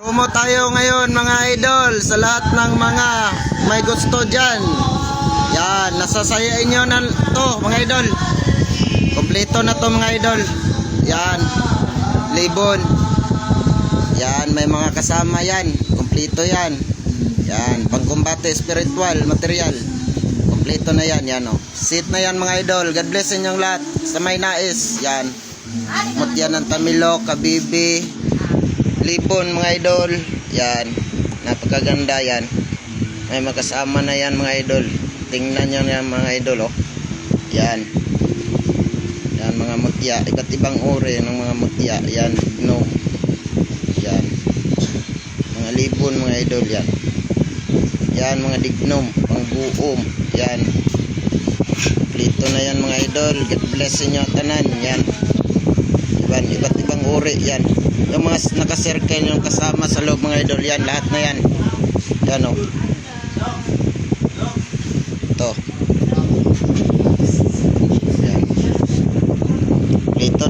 Promo tayo ngayon mga idol sa lahat ng mga may gusto dyan. Yan, nasasayain nyo na to mga idol. Kompleto na to mga idol. Yan, libon. Yan, may mga kasama yan. Kompleto yan. Yan, pangkumbate spiritual, material. Kompleto na yan, yan o. Sit na yan mga idol. God bless inyong lahat. Sa may nais, yan. Mutya ng Tamilo, Kabibi, Lipon mga idol. Yan. Napakaganda yan. May makasama na yan mga idol. Tingnan nyo yan mga idol oh. Yan. Yan mga mutya. Iba't ibang uri ng mga mutya. Yan. No. Yan. Mga libon mga idol yan. Yan mga dignom. Pangbuom. Yan. Plito na yan mga idol. God bless inyo tanan. Yan. Yan, iba't ibang uri yan. Yung mga nakasirkel yung kasama sa loob mga idol yan, lahat na yan. Yan o. Ito. Yan.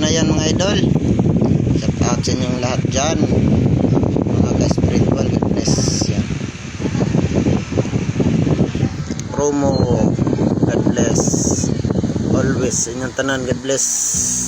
Na yan mga idol. Shout out sa inyong lahat dyan. Mga ka-spiritual goodness. Yan. Promo. God bless. Always. Inyong tanan. God bless.